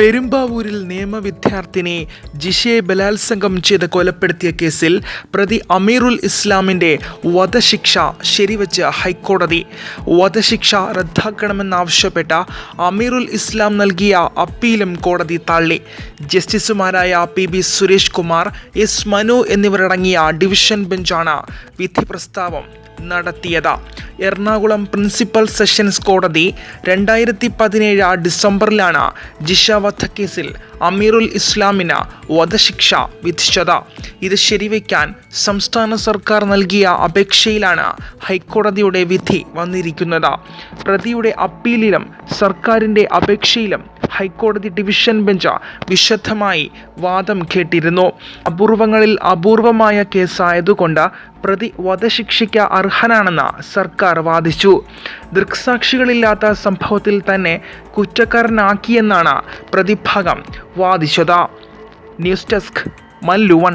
പെരുമ്പാവൂരിൽ നിയമവിദ്യാർത്ഥിനി ജിഷയെ ബലാത്സംഗം ചെയ്ത് കൊലപ്പെടുത്തിയ കേസിൽ പ്രതി അമീറുൽ ഇസ്ലാമിന്റെ വധശിക്ഷ ശരിവച്ച് ഹൈക്കോടതി. വധശിക്ഷ റദ്ദാക്കണമെന്നാവശ്യപ്പെട്ട അമീറുൽ ഇസ്ലാം നൽകിയ അപ്പീലും കോടതി തള്ളി. ജസ്റ്റിസുമാരായ P B Suresh Kumar S Manu എന്നിവരടങ്ങിയ ഡിവിഷൻ ബെഞ്ചാണ് വിധി പ്രസ്താവം നടത്തിയത്. എറണാകുളം പ്രിൻസിപ്പൽ സെഷൻസ് കോടതി രണ്ടായിരത്തി പതിനേഴ് ഡിസംബറിലാണ് ജിഷ വധക്കേസിൽ അമീറുൽ ഇസ്ലാമിന് വധശിക്ഷ വിധിച്ചത്. ഇത് ശരിവയ്ക്കാൻ സംസ്ഥാന സർക്കാർ നൽകിയ അപേക്ഷയിലാണ് ഹൈക്കോടതിയുടെ വിധി വന്നിരിക്കുന്നത്. പ്രതിയുടെ അപ്പീലിലും സർക്കാരിന്റെ അപേക്ഷയിലും ഹൈക്കോടതി ഡിവിഷൻ ബെഞ്ച് വിശദമായി വാദം കേട്ടിരുന്നു. അപൂർവങ്ങളിൽ അപൂർവമായ കേസായതുകൊണ്ട് പ്രതി വധശിക്ഷയ്ക്ക് അർഹനാണെന്ന് സർക്കാർ വാദിച്ചു. ദൃക്സാക്ഷികളില്ലാത്ത സംഭവത്തിൽ തന്നെ കുറ്റക്കാരനാക്കിയെന്നാണ് പ്രതിഭാഗം വാദിച്ചത്. News desk മല്ലുവൺ